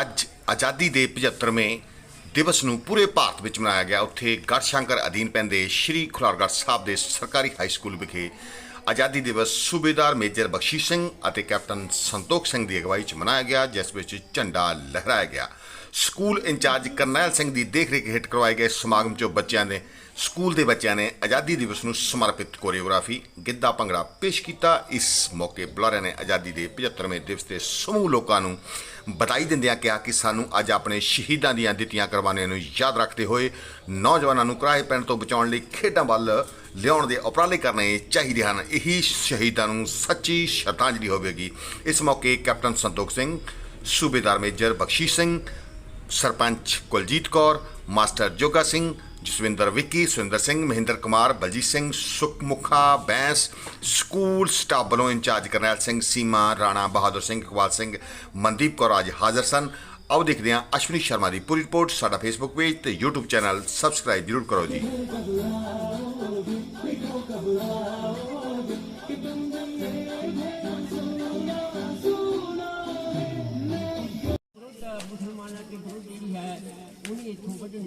ਅੱਜ ਆਜ਼ਾਦੀ ਦੇ 75ਵੇਂ ਦਿਵਸ ਨੂੰ ਪੂਰੇ ਭਾਰਤ ਵਿੱਚ ਮਨਾਇਆ ਗਿਆ। ਉੱਥੇ ਗੜਸ਼ੰਕਰ ਅਧੀਨ ਪੈਂਦੇ ਸ਼੍ਰੀ ਖੁਰਾਰਗੜ੍ਹ ਸਾਹਿਬ ਦੇ ਸਰਕਾਰੀ ਹਾਈ ਸਕੂਲ ਵਿਖੇ ਆਜ਼ਾਦੀ ਦਿਵਸ ਸੂਬੇਦਾਰ ਮੇਜਰ ਬਖਸ਼ੀਸ਼ ਸਿੰਘ ਅਤੇ ਕੈਪਟਨ ਸੰਤੋਖ ਸਿੰਘ ਦੀ ਅਗਵਾਈ 'ਚ ਮਨਾਇਆ ਗਿਆ, ਜਿਸ ਵਿੱਚ ਝੰਡਾ ਲਹਿਰਾਇਆ ਗਿਆ। ਸਕੂਲ ਇੰਚਾਰਜ ਕਰਨੈਲ ਸਿੰਘ ਦੀ ਦੇਖਰੇਖ ਹੇਠ ਕਰਵਾਏ ਗਏ ਸਮਾਗਮ 'ਚੋਂ ਬੱਚਿਆਂ ਨੇ ਸਕੂਲ ਦੇ ਬੱਚਿਆਂ ਨੇ ਆਜ਼ਾਦੀ ਦਿਵਸ ਨੂੰ ਸਮਰਪਿਤ ਕੋਰੀਓਗ੍ਰਾਫੀ ਗਿੱਧਾ ਭੰਗੜਾ ਪੇਸ਼ ਕੀਤਾ। ਇਸ ਮੌਕੇ ਬੁਲਾਰਿਆਂ ਨੇ ਆਜ਼ਾਦੀ ਦੇ 75ਵੇਂ ਦਿਵਸ ਤੇ ਸਮੂਹ ਲੋਕਾਂ ਨੂੰ ਵਧਾਈ ਦਿੰਦਿਆਂ ਕਿਹਾ ਕਿ ਸਾਨੂੰ ਅੱਜ ਆਪਣੇ ਸ਼ਹੀਦਾਂ ਦੀਆਂ ਦਿੱਤੀਆਂ ਕੁਰਬਾਨੀਆਂ ਨੂੰ ਯਾਦ ਰੱਖਦੇ ਹੋਏ ਨੌਜਵਾਨਾਂ ਨੂੰ ਕਿਰਾਏ ਪੈਣ ਤੋਂ ਬਚਾਉਣ ਲਈ ਖੇਡਾਂ ਵੱਲ ਲਿਆਉਣ ਦੇ ਉਪਰਾਲੇ ਕਰਨੇ ਚਾਹੀਦੇ ਹਨ। ਇਹੀ ਸ਼ਹੀਦਾਂ ਨੂੰ ਸੱਚੀ ਸ਼ਰਧਾਂਜਲੀ ਹੋਵੇਗੀ। ਇਸ ਮੌਕੇ ਕੈਪਟਨ ਸੰਤੋਖ ਸਿੰਘ, ਸੂਬੇਦਾਰ major Bakhshish Singh, sarpanch Kuljit Kaur, master Joga Singh Jaswinder Vicky, Surinder Singh, Mahinder Kumar, Baljit Singh, Sukhmukha, Bains, school staff ਵੱਲੋਂ ਇੰਚਾਰਜ ਕਰਨੈਲ ਸਿੰਘ, ਸੀਮਾ, ਰਾਣਾ ਬਹਾਦਰ ਸਿੰਘ, ਇਕਬਾਲ ਸਿੰਘ, ਮਨਦੀਪ ਕੌਰ ਅੱਜ ਹਾਜ਼ਰ ਸਨ। ਆਓ ਦੇਖਦੇ ਹਾਂ ਅਸ਼ਵਨੀ ਸ਼ਰਮਾ ਦੀ ਪੂਰੀ ਰਿਪੋਰਟ ਸਾਡਾ ਫੇਸਬੁੱਕ ਪੇਜ ਤੇ YouTube ਚੈਨਲ ਸਬਸਕ੍ਰਾਈਬ ਜ਼ਰੂਰ ਕਰੋ ਜੀ।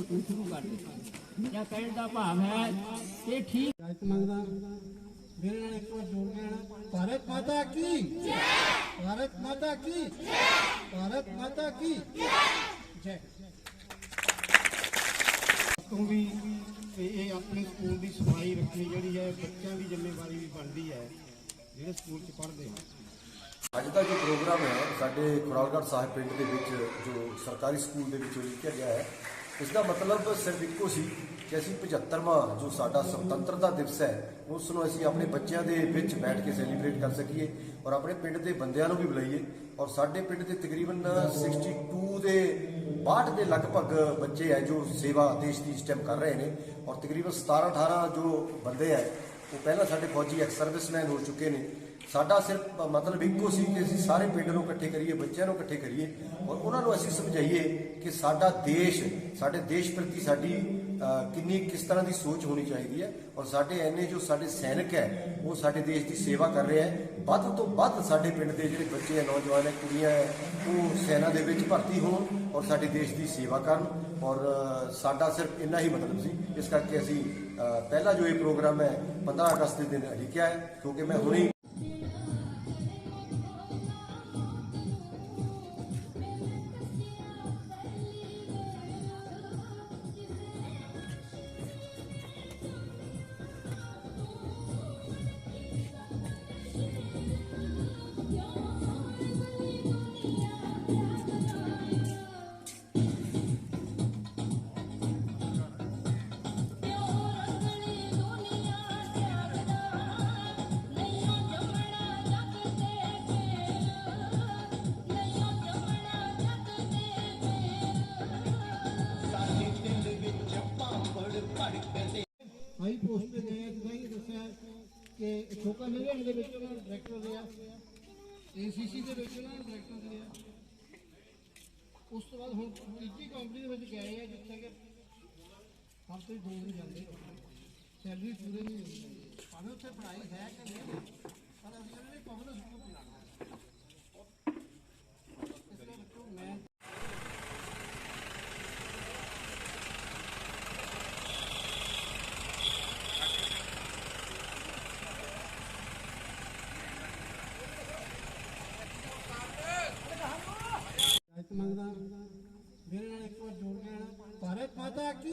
ਇੱਥੋਂ ਵੱਢਣੀ ਕੁੱਟਣੀ ਸ਼ੁਰੂ ਕਰ ਦਿੱਤੀ ਜਾਂ ਕਹਿਣ ਦਾ ਭਾਵ ਹੈ ਕਿ ਠੀਕ ਇਜਾਜ਼ਤ ਮੰਗਦਾ। ਮੇਰੇ ਨਾਲ ਇੱਕ ਵਾਰ ਜੋੜ ਕੇ ਆਣਾ ਭਾਰਤ ਮਾਤਾ ਕੀ? ਜੈ! ਭਾਰਤ ਮਾਤਾ ਕੀ? ਜੈ! ਭਾਰਤ ਮਾਤਾ ਕੀ? ਜੈ! ਤੋਂ ਵੀ ਇਹ ਇਹ ਆਪਣੇ ਸਕੂਲ ਦੀ ਸਫ਼ਾਈ ਰੱਖਣੀ ਜਿਹੜੀ ਹੈ ਬੱਚਿਆਂ ਦੀ ਜ਼ਿੰਮੇਵਾਰੀ ਵੀ ਬਣਦੀ ਹੈ ਜਿਹੜੇ ਸਕੂਲ 'ਚ ਪੜ੍ਹਦੇ ਹਨ। ਅੱਜ ਦਾ ਜੋ ਪ੍ਰੋਗਰਾਮ ਹੈ ਸਾਡੇ ਖੁਰਾਲਗੜ੍ਹ ਸਾਹਿਬ ਪਿੰਡ ਦੇ ਵਿੱਚ ਜੋ ਸਰਕਾਰੀ ਸਕੂਲ ਦੇ ਵਿੱਚ ਉਲੀਕਿਆ ਗਿਆ ਹੈ ਇਸ ਦਾ ਮਤਲਬ ਸਿਰਫ ਇੱਕੋ ਸੀ ਕਿ ਅਸੀਂ 75ਵਾਂ ਜੋ ਸਾਡਾ ਸੁਤੰਤਰਤਾ ਦਿਵਸ ਹੈ, ਉਸ ਨੂੰ ਅਸੀਂ ਆਪਣੇ ਬੱਚਿਆਂ ਦੇ ਵਿੱਚ ਬੈਠ ਕੇ ਸੈਲੀਬ੍ਰੇਟ ਕਰ ਸਕੀਏ ਔਰ ਆਪਣੇ ਪਿੰਡ ਦੇ ਬੰਦਿਆਂ ਨੂੰ ਵੀ ਬੁਲਾਈਏ। ਔਰ ਸਾਡੇ ਪਿੰਡ ਦੇ ਤਕਰੀਬਨ 62 ਦੇ 62 ਦੇ ਲਗਭਗ ਬੱਚੇ ਹੈ ਜੋ ਸੇਵਾ ਦੇਸ਼ ਦੀ ਇਸ ਟਾਈਮ ਕਰ ਰਹੇ ਨੇ। ਔਰ ਤਕਰੀਬਨ 17 18 ਜੋ ਬੰਦੇ ਹੈ, ਉਹ ਪਹਿਲਾਂ ਸਾਡੇ ਫੌਜੀ ਐਕਸ ਸਰਵਿਸਮੈਨ ਹੋ ਚੁੱਕੇ ਨੇ। ਸਾਡਾ ਸਿਰਫ ਮਤਲਬ ਇੱਕੋ ਸੀ ਕਿ ਅਸੀਂ ਸਾਰੇ ਪਿੰਡ ਨੂੰ ਇਕੱਠੇ ਕਰੀਏ ਬੱਚਿਆਂ ਨੂੰ ਇਕੱਠੇ ਕਰੀਏ ਔਰ ਉਹਨਾਂ ਨੂੰ ਅਸੀਂ ਸਮਝਾਈਏ ਕਿ ਸਾਡਾ ਦੇਸ਼ ਸਾਡੇ ਦੇਸ਼ ਪ੍ਰਤੀ ਸਾਡੀ ਕਿੰਨੀ ਕਿਸ ਤਰ੍ਹਾਂ ਦੀ ਸੋਚ ਹੋਣੀ ਚਾਹੀਦੀ ਹੈ ਔਰ ਸਾਡੇ ਐਨੇ ਜੋ ਸਾਡੇ ਸੈਨਿਕ ਹੈ ਉਹ ਸਾਡੇ ਦੇਸ਼ ਦੀ ਸੇਵਾ ਕਰ ਰਹੇ ਹੈ। ਵੱਧ ਤੋਂ ਵੱਧ ਸਾਡੇ ਪਿੰਡ ਦੇ ਜਿਹੜੇ ਬੱਚੇ ਹੈ ਨੌਜਵਾਨ ਹੈ ਕੁੜੀਆਂ ਹੈ ਉਹ ਸੈਨਾ ਦੇ ਵਿੱਚ ਭਰਤੀ ਹੋਣ ਔਰ ਸਾਡੇ ਦੇਸ਼ ਦੀ ਸੇਵਾ ਕਰਨ ਔਰ ਸਾਡਾ ਸਿਰਫ ਇੰਨਾ ਹੀ ਮਤਲਬ ਸੀ। ਇਸ ਕਰਕੇ ਅਸੀਂ ਅਹ, ਪਹਿਲਾ ਜੋ ਇਹ ਪ੍ਰੋਗਰਾਮ ਹੈ 15 ਅਗਸਤ ਦੇ ਦਿਨ ਲਿਖਿਆ ਹੈ ਕਿਉਂਕਿ ਮੈਂ ਹੁਣੇ ਹਾਈ ਪੋਸਟ ਤੇ ਗਏ ਤੁਸੀਂ ਦੱਸਿਆ ਕਿ ਛੋਕਾ ਨਿਗਮ ਦੇ ਵਿੱਚ ਉਹਨਾਂ ਡਾਇਰੈਕਟਰ ਰਿਹਾ। ਏਸੀਸੀ ਦੇ ਵਿੱਚ ਉਹਨਾਂ ਡਾਇਰੈਕਟਰ ਰਿਹਾ। ਉਸ ਤੋਂ ਬਾਅਦ ਹੁਣ ਤੀਜੀ ਕੰਪਨੀ ਦੇ ਵਿੱਚ ਗਏ ਆ, ਜਿੱਥੇ ਕਿ ਹਫ਼ਤੇ ਦੋ ਦਿਨ ਜਾਂਦੇ ਸੈਲਰੀ ਪੂਰੇ ਨਹੀਂ ਹੁੰਦੀ। ਭਾਵੇਂ ਉੱਥੇ ਪੜ੍ਹਾਈ ਹੈ ਕਿ ਨਹੀਂ, ਪਰ ਅਸੀਂ ਕਹਿੰਦੇ ਪਬਲਿਕ ਸਕੂਲ ਪੜਾਉਣਾ ਇਸ ਕਰਕੇ ਮੈਂ ਇਜਾਜ਼ਤ ਮੰਗਦਾ ਮੇਰੇ ਨਾਲ ਇੱਕ ਵਾਰ ਜੋੜ ਕੇ ਆਣਾ ਭਾਰਤ ਮਾਤਾ ਕੀ